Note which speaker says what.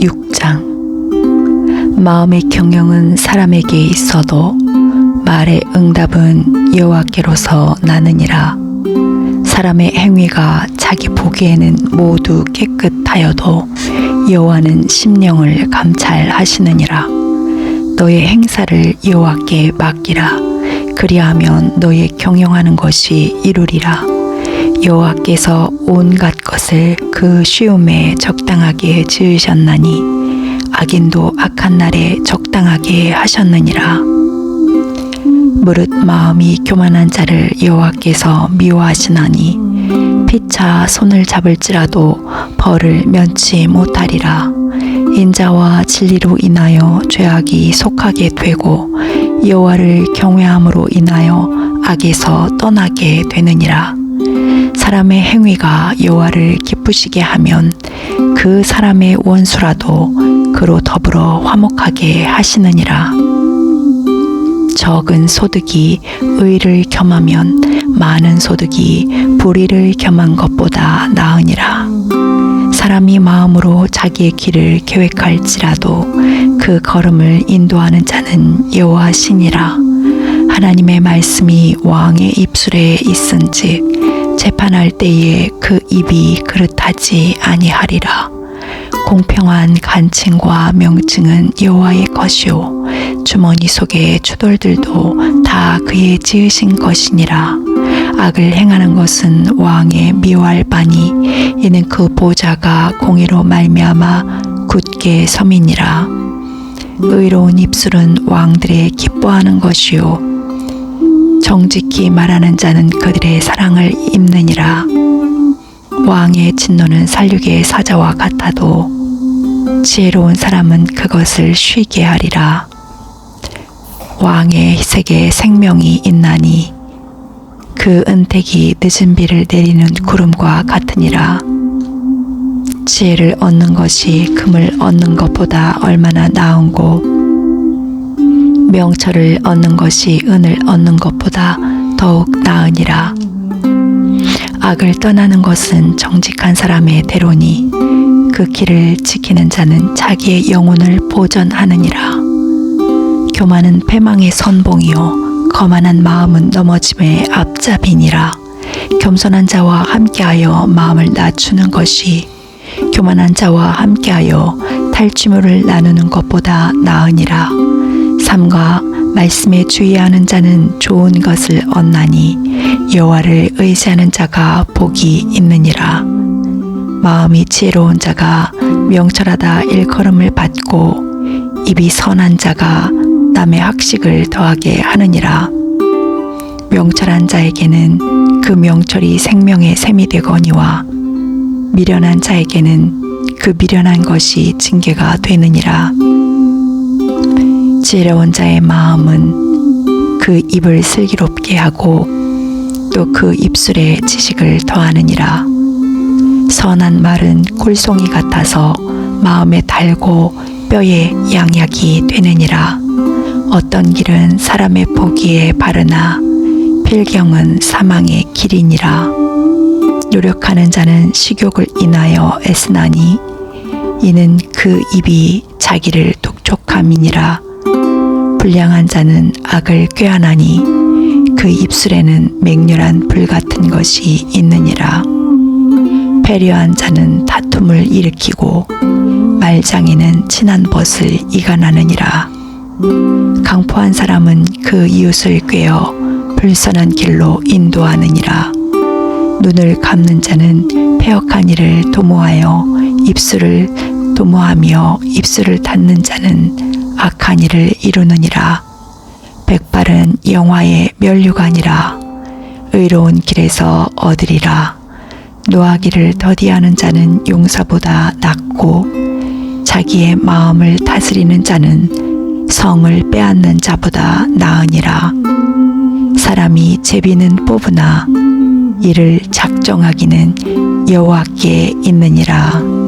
Speaker 1: 6장. 마음의 경영은 사람에게 있어도 말의 응답은 여호와께로서 나느니라. 사람의 행위가 자기 보기에는 모두 깨끗하여도 여호와는 심령을 감찰하시느니라. 너의 행사를 여호와께 맡기라. 그리하면 너의 경영하는 것이 이루리라 여호와께서 온갖 것을 그 쉬움에 적당하게 지으셨나니 악인도 악한 날에 적당하게 하셨느니라. 무릇 마음이 교만한 자를 여호와께서 미워하시나니 피차 손을 잡을지라도 벌을 면치 못하리라. 인자와 진리로 인하여 죄악이 속하게 되고 여호와를 경외함으로 인하여 악에서 떠나게 되느니라 사람의 행위가 여호와를 기쁘시게 하면 그 사람의 원수라도 그로 더불어 화목하게 하시느니라. 적은 소득이 의를 겸하면 많은 소득이 불의를 겸한 것보다 나으니라. 사람이 마음으로 자기의 길을 계획할지라도 그 걸음을 인도하는 자는 여호와시니라. 하나님의 말씀이 왕의 입술에 있은즉 재판할 때에 그 입이 그릇하지 아니하리라. 공평한 간칭과 명칭은 여호와의 것이요. 주머니 속의 추돌들도 다 그의 지으신 것이니라. 악을 행하는 것은 왕의 미워할 바니 이는 그 보좌가 공의로 말미암아 굳게 섬이니라. 의로운 입술은 왕들의 기뻐하는 것이요 정직히 말하는 자는 그들의 사랑을 입느니라 왕의 진노는 살육의 사자와 같아도 지혜로운 사람은 그것을 쉬게 하리라. 왕의 희색에 생명이 있나니 그 은택이 늦은 비를 내리는 구름과 같으니라. 지혜를 얻는 것이 금을 얻는 것보다 얼마나 나은고 명철을 얻는 것이 은을 얻는 것보다 더욱 나으니라. 악을 떠나는 것은 정직한 사람의 대로니 그 길을 지키는 자는 자기의 영혼을 보전하느니라. 교만은 패망의 선봉이요 거만한 마음은 넘어짐의 앞잡이니라. 겸손한 자와 함께하여 마음을 낮추는 것이 교만한 자와 함께하여 탈취물을 나누는 것보다 나으니라. 삼가 말씀에 주의하는 자는 좋은 것을 얻나니 여호와를 의지하는 자가 복이 있느니라. 마음이 지혜로운 자가 명철하다 일컬음을 받고 입이 선한 자가 남의 학식을 더하게 하느니라. 명철한 자에게는 그 명철이 생명의 샘이 되거니와 미련한 자에게는 그 미련한 것이 징계가 되느니라. 지혜로운 자의 마음은 그 입을 슬기롭게 하고 또 그 입술에 지식을 더하느니라. 선한 말은 꿀송이 같아서 마음에 달고 뼈에 양약이 되느니라. 어떤 길은 사람의 보기에 바르나 필경은 사망의 길이니라. 노력하는 자는 식욕을 인하여 애쓰나니 이는 그 입이 자기를 독촉함이니라. 불량한 자는 악을 꾀하나니 그 입술에는 맹렬한 불 같은 것이 있느니라. 배려한 자는 다툼을 일으키고 말장이는 친한 벗을 이간하느니라. 강포한 사람은 그 이웃을 꿰어 불선한 길로 인도하느니라. 눈을 감는 자는 폐역한 일을 도모하여 입술을 도모하며 입술을 닫는 자는 악한 일을 이루느니라. 백발은 영화의 면류관이라. 의로운 길에서 얻으리라. 노하기를 더디하는 자는 용사보다 낫고 자기의 마음을 다스리는 자는 성을 빼앗는 자보다 나으니라. 사람이 제비는 뽑으나 이를 작정하기는 여호와께 있느니라.